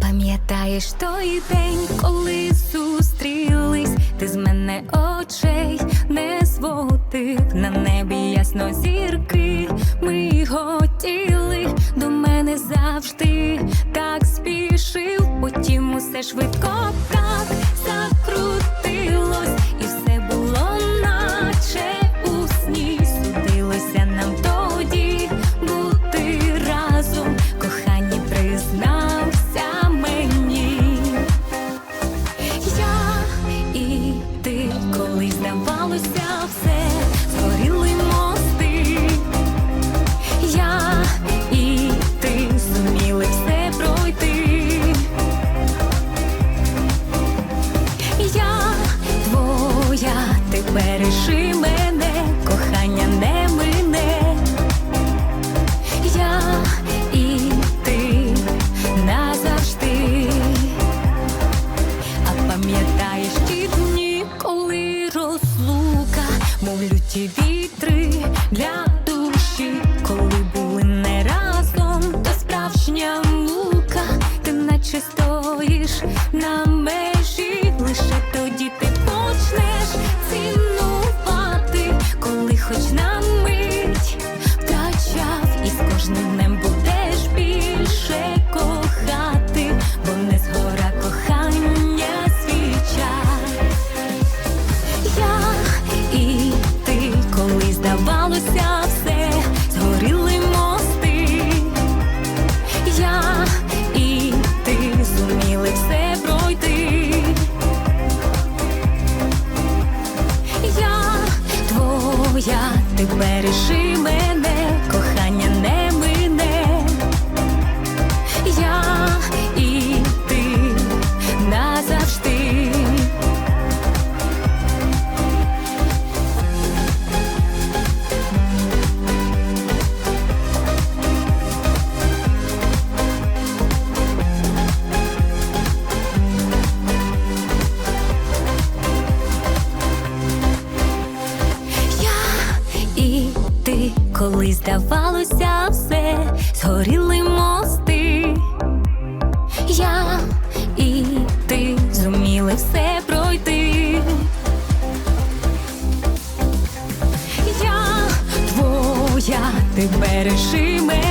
Пам'ятаєш той день, коли зустрілись, ти з мене очей не зводив. На небі ясно зірки. Ми хотіли до мене завжди. Так спішив, потім усе швидко ти мене, кохання не мине. Я і ти назавжди. А пам'ятаєш ті дні, коли розлука, мов люті вітри для душі, коли були не разом, то справжня мука, ти наче стоїш на межі, твоя, ти бережи мене, коли здавалося все, згоріли мости. Я і ти зуміли все пройти. Я твоя, ти бережи мене.